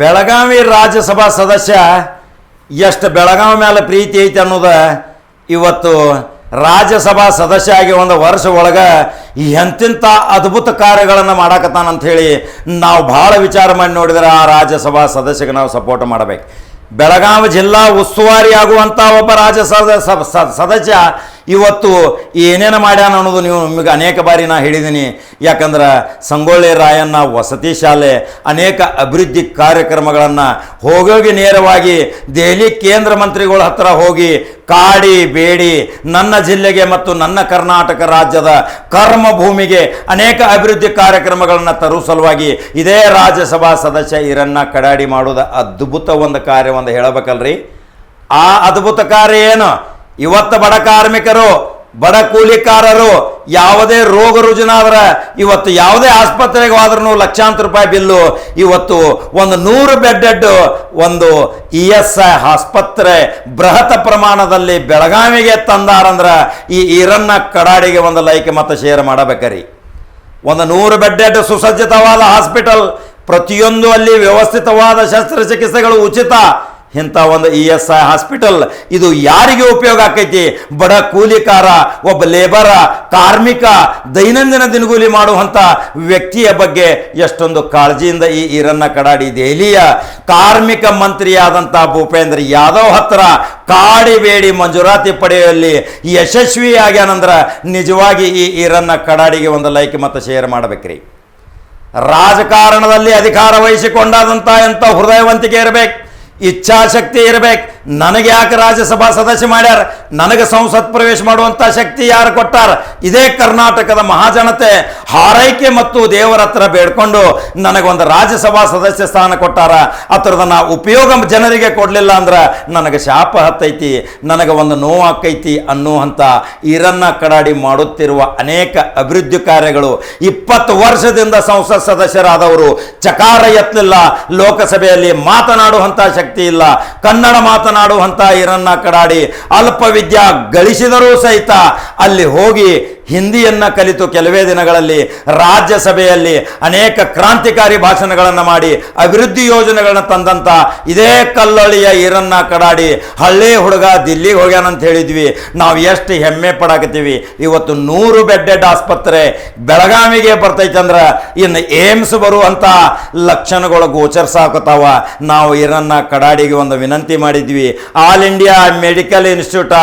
ಬೆಳಗಾವಿ ರಾಜ್ಯಸಭಾ ಸದಸ್ಯ ಎಷ್ಟು ಬೆಳಗಾವಿ ಮೇಲೆ ಪ್ರೀತಿ ಐತೆ ಅನ್ನೋದು ಇವತ್ತು ರಾಜ್ಯಸಭಾ ಸದಸ್ಯ ಆಗಿ ಒಂದು ವರ್ಷ ಒಳಗೆ ಎಂತಿಂಥ ಅದ್ಭುತ ಕಾರ್ಯಗಳನ್ನು ಮಾಡಾಕತ್ತಾನಂತ ಹೇಳಿ ನಾವು ಭಾಳ ವಿಚಾರ ಮಾಡಿ ನೋಡಿದರೆ ಆ ರಾಜ್ಯಸಭಾ ಸದಸ್ಯಗೆ ನಾವು ಸಪೋರ್ಟ್ ಮಾಡಬೇಕು. ಬೆಳಗಾವಿ ಜಿಲ್ಲಾ ಉಸ್ತುವಾರಿ ಆಗುವಂಥ ಒಬ್ಬ ರಾಜ್ಯ ಸದಸ್ಯ ಇವತ್ತು ಏನೇನು ಮಾಡ್ಯಾನ ಅನ್ನೋದು ನೀವು ನಿಮಗೆ ಅನೇಕ ಬಾರಿ ನಾ ಹೇಳಿದ್ದೀನಿ ಯಾಕಂದ್ರೆ ಸಂಗೊಳ್ಳಿ ರಾಯಣ್ಣ ವಸತಿ ಶಾಲೆ ಅನೇಕ ಅಭಿವೃದ್ಧಿ ಕಾರ್ಯಕ್ರಮಗಳನ್ನು ಹೋಗೋಗಿ ನೇರವಾಗಿ ದೆಹಲಿ ಕೇಂದ್ರ ಮಂತ್ರಿಗಳ ಹತ್ರ ಹೋಗಿ ಕಾಡಿ, ಬೇಡಿ, ನನ್ನ ಜಿಲ್ಲೆಗೆ ಮತ್ತು ನನ್ನ ಕರ್ನಾಟಕ ರಾಜ್ಯದ ಕರ್ಮ ಭೂಮಿಗೆ ಅನೇಕ ಅಭಿವೃದ್ಧಿ ಕಾರ್ಯಕ್ರಮಗಳನ್ನು ತರುವ ಸಲುವಾಗಿ ಇದೇ ರಾಜ್ಯಸಭಾ ಸದಸ್ಯ ಇರನ್ನ ಕಡಾಡಿ ಮಾಡೋದು ಅದ್ಭುತ ಒಂದು ಕಾರ್ಯ ಒಂದು ಹೇಳಬೇಕಲ್ರಿ. ಆ ಅದ್ಭುತ ಕಾರ್ಯ ಏನು? ಇವತ್ತು ಬಡ ಕಾರ್ಮಿಕರು, ಬಡ ಕೂಲಿಕಾರರು, ಯಾವುದೇ ರೋಗ ರುಜಿನಾದ್ರ ಇವತ್ತು ಯಾವುದೇ ಆಸ್ಪತ್ರೆಗೆ ಹೋದ್ರೂ ಲಕ್ಷಾಂತರ ರೂಪಾಯಿ ಬಿಲ್ಲು. ಇವತ್ತು ಒಂದು ನೂರು ಬೆಡ್ಡೆಡ್ ಒಂದು ಇ ಎಸ್ ಐ ಆಸ್ಪತ್ರೆ ಬೃಹತ್ ಪ್ರಮಾಣದಲ್ಲಿ ಬೆಳಗಾವಿಗೆ ತಂದಾರಂದ್ರೆ ಈ ಈರನ್ನ ಕಡಾಡಿಗೆ ಒಂದು ಲೈಕ್ ಮತ್ತು ಶೇರ್ ಮಾಡಬೇಕರಿ. ಒಂದು ನೂರು ಬೆಡ್ಡೆಡ್ ಸುಸಜ್ಜಿತವಾದ ಹಾಸ್ಪಿಟಲ್, ಪ್ರತಿಯೊಂದು ಅಲ್ಲಿ ವ್ಯವಸ್ಥಿತವಾದ ಶಸ್ತ್ರಚಿಕಿತ್ಸೆಗಳು ಉಚಿತ. ಇಂಥ ಒಂದು ಇ ಎಸ್ ಐ ಹಾಸ್ಪಿಟಲ್ ಇದು ಯಾರಿಗೆ ಉಪಯೋಗ ಆಕೈತಿ? ಬಡ ಕೂಲಿಕಾರ, ಒಬ್ಬ ಲೇಬರ ಕಾರ್ಮಿಕ, ದೈನಂದಿನ ದಿನಗೂಲಿ ಮಾಡುವಂಥ ವ್ಯಕ್ತಿಯ ಬಗ್ಗೆ ಎಷ್ಟೊಂದು ಕಾಳಜಿಯಿಂದ ಈ ಈರನ್ನ ಕಡಾಡಿ ದೆಹಲಿಯ ಕಾರ್ಮಿಕ ಮಂತ್ರಿಯಾದಂಥ ಭೂಪೇಂದ್ರ ಯಾದವ್ ಹತ್ರ ಕಾಡಿಬೇಡಿ ಮಂಜೂರಾತಿ ಪಡೆಯುವಲ್ಲಿ ಯಶಸ್ವಿಯಾಗ್ಯಾನಂದ್ರೆ ನಿಜವಾಗಿ ಈ ಈರನ್ನ ಕಡಾಡಿಗೆ ಒಂದು ಲೈಕ್ ಮತ್ತು ಶೇರ್ ಮಾಡಬೇಕ್ರಿ. ರಾಜಕಾರಣದಲ್ಲಿ ಅಧಿಕಾರ ವಹಿಸಿಕೊಂಡಾದಂಥ ಎಂಥ ಹೃದಯವಂತಿಕೆ ಇರಬೇಕು. ಇಚ್ಛಾಶಕ್ತಿ ಇರಬೇಕು ನನಗೆ ಯಾಕೆ ರಾಜ್ಯಸಭಾ ಸದಸ್ಯ ಮಾಡ್ಯಾರ? ನನಗೆ ಸಂಸತ್ ಪ್ರವೇಶ ಮಾಡುವಂತ ಶಕ್ತಿ ಯಾರು ಕೊಟ್ಟಾರ? ಇದೇ ಕರ್ನಾಟಕದ ಮಹಾಜನತೆ ಹಾರೈಕೆ ಮತ್ತು ದೇವರ ಹತ್ರ ಬೇಡ್ಕೊಂಡು ನನಗೊಂದು ರಾಜ್ಯಸಭಾ ಸದಸ್ಯ ಸ್ಥಾನ ಕೊಟ್ಟಾರ. ನಾ ಉಪಯೋಗ ಜನರಿಗೆ ಕೊಡಲಿಲ್ಲ ಅಂದ್ರೆ ನನಗೆ ಶಾಪ ಹತ್ತೈತಿ, ನನಗೆ ಒಂದು ನೋವು ಅನ್ನುವಂಥ ಇರನ್ನ ಕಡಾಡಿ ಮಾಡುತ್ತಿರುವ ಅನೇಕ ಅಭಿವೃದ್ಧಿ ಕಾರ್ಯಗಳು ಇಪ್ಪತ್ತು ವರ್ಷದಿಂದ ಸಂಸತ್ ಸದಸ್ಯರಾದವರು ಚಕಾರ ಎತ್ತಲಿಲ್ಲ, ಲೋಕಸಭೆಯಲ್ಲಿ ಮಾತನಾಡುವಂತ ಶಕ್ತಿ ಇಲ್ಲ, ಕನ್ನಡ ಮಾತನಾಡುವಂಥ ಇರನ್ನ ಕಡಾಡಿ ಅಲ್ಪ ವಿದ್ಯಾ ಗಳಿಸಿದರೂ ಸಹಿತ ಅಲ್ಲಿ ಹೋಗಿ ಹಿಂದಿಯನ್ನ ಕಲಿತು ಕೆಲವೇ ದಿನಗಳಲ್ಲಿ ರಾಜ್ಯಸಭೆಯಲ್ಲಿ ಅನೇಕ ಕ್ರಾಂತಿಕಾರಿ ಭಾಷಣಗಳನ್ನು ಮಾಡಿ ಅಭಿವೃದ್ಧಿ ಯೋಜನೆಗಳನ್ನು ತಂದಂತ ಇದೇ ಕಲ್ಲಳಿಯ ಈರನ್ನ ಕಡಾಡಿ, ಹಳ್ಳಿ ಹುಡುಗ ದಿಲ್ಲಿಗೆ ಹೋಗ್ಯಾನಂತ ಹೇಳಿದ್ವಿ. ನಾವು ಎಷ್ಟು ಹೆಮ್ಮೆ ಪಡಾಕತ್ತೀವಿ. ಇವತ್ತು ನೂರು ಬೆಡ್ಡೆಡ್ ಆಸ್ಪತ್ರೆ ಬೆಳಗಾವಿಗೆ ಬರ್ತೈತಂದ್ರೆ ಇನ್ನು ಏಮ್ಸ್ ಬರುವಂತ ಲಕ್ಷಣಗಳು ಗೋಚರಿಸಾಕತಾವ ನಾವು ಈರನ್ನ ಕಡಾಡಿಗೆ ಒಂದು ವಿನಂತಿ ಮಾಡಿದ್ವಿ. ಆಲ್ ಇಂಡಿಯಾ ಮೆಡಿಕಲ್ ಇನ್ಸ್ಟಿಟ್ಯೂಟ್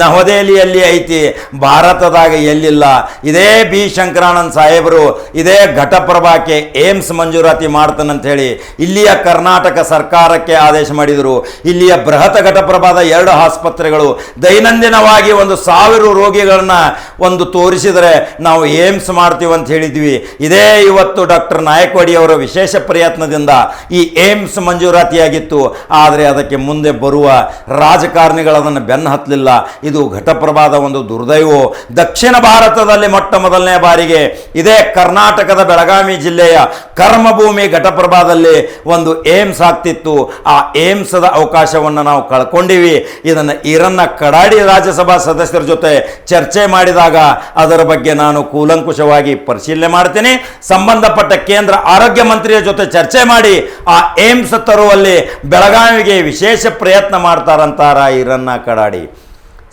ನವದೆಹಲಿಯಲ್ಲಿ ಐತಿ. ಭಾರತದಾಗ ಎಲ್ಲಿಲ್ಲ ಇದೇ ಬಿ. ಶಂಕರಾನಂದ್ ಸಾಹೇಬರು, ಇದೇ ಘಟಪ್ರಭಾಕ್ಕೆ ಏಮ್ಸ್ ಮಂಜೂರಾತಿ ಮಾಡ್ತಾನಂತ ಹೇಳಿ ಇಲ್ಲಿಯ ಕರ್ನಾಟಕ ಸರ್ಕಾರಕ್ಕೆ ಆದೇಶ ಮಾಡಿದರು. ಇಲ್ಲಿಯ ಬೃಹತ್ ಘಟಪ್ರಭಾದ ಎರಡು ಆಸ್ಪತ್ರೆಗಳು ದೈನಂದಿನವಾಗಿ ಒಂದು ಸಾವಿರ ರೋಗಿಗಳನ್ನ ಒಂದು ತೋರಿಸಿದರೆ ನಾವು ಏಮ್ಸ್ ಮಾಡ್ತೀವಿ ಅಂತ ಹೇಳಿದ್ವಿ. ಇದೇ ಇವತ್ತು ಡಾಕ್ಟರ್ ನಾಯಕವಾಡಿ ಅವರ ವಿಶೇಷ ಪ್ರಯತ್ನದಿಂದ ಈ ಏಮ್ಸ್ ಮಂಜೂರಾತಿಯಾಗಿತ್ತು. ಆದರೆ ಅದಕ್ಕೆ ಮುಂದೆ ಬರುವ ರಾಜಕಾರಣಿಗಳು ಅದನ್ನು ಬೆನ್ನು ಹತ್ತಲಿಲ್ಲ. ಇದು ಘಟಪ್ರಭಾದ ಒಂದು ದುರ್ದೈವೋ. ದಕ್ಷಿಣ ಭಾರತದಲ್ಲಿ ಮೊಟ್ಟ ಮೊದಲನೇ ಬಾರಿಗೆ ಇದೇ ಕರ್ನಾಟಕದ ಬೆಳಗಾವಿ ಜಿಲ್ಲೆಯ ಕರ್ಮಭೂಮಿ ಘಟಪ್ರಭಾದಲ್ಲಿ ಒಂದು ಏಮ್ಸ್ ಆಗ್ತಿತ್ತು. ಆ ಏಮ್ಸದ ಅವಕಾಶವನ್ನು ನಾವು ಕಳ್ಕೊಂಡಿವಿ. ಇದನ್ನು ಈರನ್ನ ಕಡಾಡಿ ರಾಜ್ಯಸಭಾ ಸದಸ್ಯರ ಜೊತೆ ಚರ್ಚೆ ಮಾಡಿದಾಗ ಅದರ ಬಗ್ಗೆ ನಾನು ಕೂಲಂಕುಷವಾಗಿ ಪರಿಶೀಲನೆ ಮಾಡ್ತೀನಿ. ಸಂಬಂಧಪಟ್ಟ ಕೇಂದ್ರ ಆರೋಗ್ಯ ಮಂತ್ರಿಯ ಜೊತೆ ಚರ್ಚೆ ಮಾಡಿ ಆ ಏಮ್ಸ್ ತರುವಲ್ಲಿ ಬೆಳಗಾವಿಗೆ ವಿಶೇಷ ಪ್ರಯತ್ನ ಮಾಡ್ತಾರಂತಾರ ಈರನ್ನ ಕಡಾಡಿ.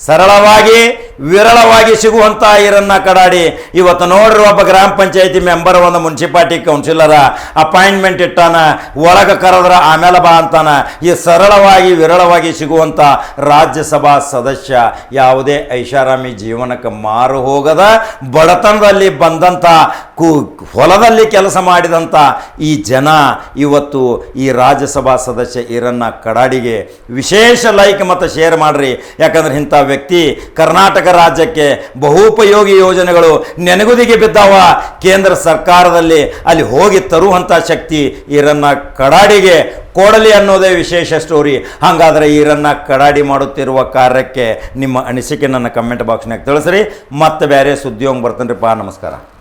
ಸರಳವಾಗಿ ವಿರಳವಾಗಿ ಸಿಗುವಂಥ ಐರನ್ನ ಕಡಾಡಿ. ಇವತ್ತು ನೋಡ್ರಿ ಒಬ್ಬ ಗ್ರಾಮ ಪಂಚಾಯತಿ ಮೆಂಬರ್ ಒಂದು ಮುನ್ಸಿಪಾಲ್ಟಿ ಕೌನ್ಸಿಲರ ಅಪಾಯಿಂಟ್ಮೆಂಟ್ ಇಟ್ಟಾನ, ಒಳಗೆ ಕರೆದ್ರ ಆಮೇಲೆ ಬಾ ಅಂತಾನ. ಈ ಸರಳವಾಗಿ, ವಿರಳವಾಗಿ ಸಿಗುವಂಥ ರಾಜ್ಯಸಭಾ ಸದಸ್ಯ ಯಾವುದೇ ಐಷಾರಾಮಿ ಜೀವನಕ್ಕೆ ಮಾರು ಹೋಗದ, ಬಡತನದಲ್ಲಿ ಬಂದಂಥ ಕು, ಹೊಲದಲ್ಲಿ ಕೆಲಸ ಮಾಡಿದಂಥ ಈ ಜನ ಇವತ್ತು ಈ ರಾಜ್ಯಸಭಾ ಸದಸ್ಯ ಈರನ್ನ ಕಡಾಡಿಗೆ ವಿಶೇಷ ಲೈಕ್ ಮತ್ತು ಶೇರ್ ಮಾಡ್ರಿ. ಯಾಕಂದ್ರೆ ಇಂಥ ವ್ಯಕ್ತಿ ಕರ್ನಾಟಕ ರಾಜ್ಯಕ್ಕೆ ಬಹುಪಯೋಗಿ ಯೋಜನೆಗಳು ನೆನಗುದಿಗೆ ಬಿದ್ದಾವ. ಕೇಂದ್ರ ಸರ್ಕಾರದಲ್ಲಿ ಅಲ್ಲಿ ಹೋಗಿ ತರುವಂಥ ಶಕ್ತಿ ಈರನ್ನ ಕಡಾಡಿಗೆ ಕೊಡಲಿ ಅನ್ನೋದೇ ವಿಶೇಷ ಸ್ಟೋರಿ ಹಾಗಾದರೆ ಈರನ್ನ ಕಡಾಡಿ ಮಾಡುತ್ತಿರುವ ಕಾರ್ಯಕ್ಕೆ ನಿಮ್ಮ ಅನಿಸಿಕೆ ನನ್ನ ಕಮೆಂಟ್ ಬಾಕ್ಸ್ನಾಗ ತಿಳಿಸ್ರಿ. ಮತ್ತೆ ಬೇರೆ ಸುದ್ದಿಯೋಂಗ್ ಬರ್ತಾನೆ ನಮಸ್ಕಾರ.